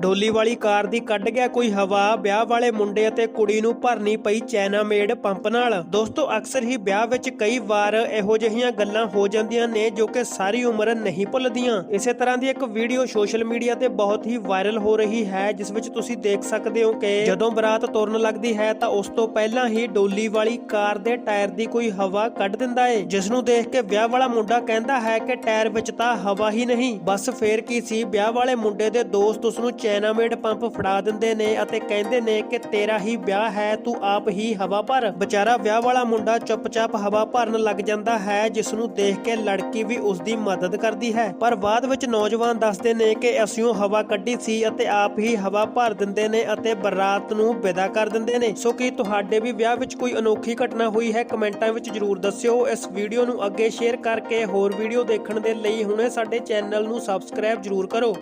ਡੋਲੀ ਵਾਲੀ ਕਾਰ ਦੀ ਕੱਢ ਗਿਆ ਕੋਈ ਹਵਾ, ਵਿਆਹ ਵਾਲੇ ਮੁੰਡੇ ਅਤੇ ਕੁੜੀ ਨੂੰ ਭਰਨੀ ਪਈ ਚੈਨਾ ਮੇਡ ਪੰਪ ਨਾਲ। ਦੋਸਤੋ, ਅਕਸਰ ਹੀ ਵਿਆਹ ਵਿੱਚ ਕਈ ਵਾਰ ਇਹੋ ਜਿਹੀਆਂ ਗੱਲਾਂ ਹੋ ਜਾਂਦੀਆਂ ਨੇ ਜੋ ਕਿ ਸਾਰੀ ਉਮਰ ਨਹੀਂ ਭੁੱਲਦੀਆਂ। ਇਸੇ ਤਰ੍ਹਾਂ ਦੀ ਇੱਕ ਵੀਡੀਓ ਸੋਸ਼ਲ ਮੀਡੀਆ ਤੇ ਬਹੁਤ ਹੀ ਵਾਇਰਲ ਹੋ ਰਹੀ ਹੈ, ਜਿਸ ਵਿੱਚ ਤੁਸੀਂ ਦੇਖ ਸਕਦੇ ਹੋ ਕਿ ਜਦੋਂ ਬਰਾਤ ਤੁਰਨ ਲੱਗਦੀ ਹੈ ਤਾਂ ਉਸ ਤੋਂ ਪਹਿਲਾਂ ਹੀ ਡੋਲੀ ਵਾਲੀ ਕਾਰ ਦੇ ਟਾਇਰ ਦੀ ਕੋਈ ਹਵਾ ਕੱਢ ਦਿੰਦਾ ਏ, ਜਿਸ ਨੂੰ ਦੇਖ ਕੇ ਵਿਆਹ ਵਾਲਾ ਮੁੰਡਾ ਕਹਿੰਦਾ ਹੈ ਕਿ ਟਾਇਰ ਵਿੱਚ ਤਾਂ ਹਵਾ ਹੀ ਨਹੀਂ। ਬਸ ਫੇਰ ਕੀ ਸੀ, ਵਿਆਹ ਵਾਲੇ ਮੁੰਡੇ ਦੇ ਦੋਸਤ ਉਸ ਨੂੰ ਚੈਨਾਮੇਡ ਪੰਪ ਫੜਾ ਦਿੰਦੇ ਨੇ ਅਤੇ ਕਹਿੰਦੇ ਨੇ ਕਿ ਤੇਰਾ ਹੀ ਵਿਆਹ ਹੈ, ਤੂੰ ਆਪ ਹੀ ਹਵਾ ਭਰ। ਵਿਚਾਰਾ ਵਿਆਹ ਵਾਲਾ ਮੁੰਡਾ ਚੁੱਪਚਾਪ ਹਵਾ ਭਰਨ ਲੱਗ ਜਾਂਦਾ ਹੈ ਜਿਸ ਨੂੰ ਦੇਖ ਕੇ ਲੜਕੀ ਵੀ ਉਸ ਦੀ ਮਦਦ ਕਰਦੀ ਹੈ। ਪਰ ਬਾਅਦ ਵਿੱਚ ਨੌਜਵਾਨ ਦੱਸਦੇ ਨੇ ਕਿ ਅਸੀਂ ਉਹ ਹਵਾ ਕੱਢੀ ਸੀ ਅਤੇ ਆਪ ਹੀ ਹਵਾ ਭਰ ਦਿੰਦੇ ਨੇ ਅਤੇ ਬਰਾਤ ਨੂੰ ਵਿਦਾ ਕਰ ਦਿੰਦੇ ਨੇ। ਸੋ ਕੀ ਤੁਹਾਡੇ ਵੀ ਵਿਆਹ ਵਿੱਚ ਕੋਈ ਅਨੋਖੀ ਘਟਨਾ ਹੋਈ ਹੈ? ਕਮੈਂਟਾਂ ਵਿੱਚ ਜਰੂਰ ਦੱਸਿਓ। ਇਸ ਵੀਡੀਓ ਨੂੰ ਅੱਗੇ ਸ਼ੇਅਰ ਕਰਕੇ ਹੋਰ ਵੀਡੀਓ ਦੇਖਣ ਦੇ ਲਈ ਹੁਣੇ ਸਾਡੇ ਚੈਨਲ ਨੂੰ ਸਬਸਕ੍ਰਾਈਬ ਜਰੂਰ ਕਰੋ।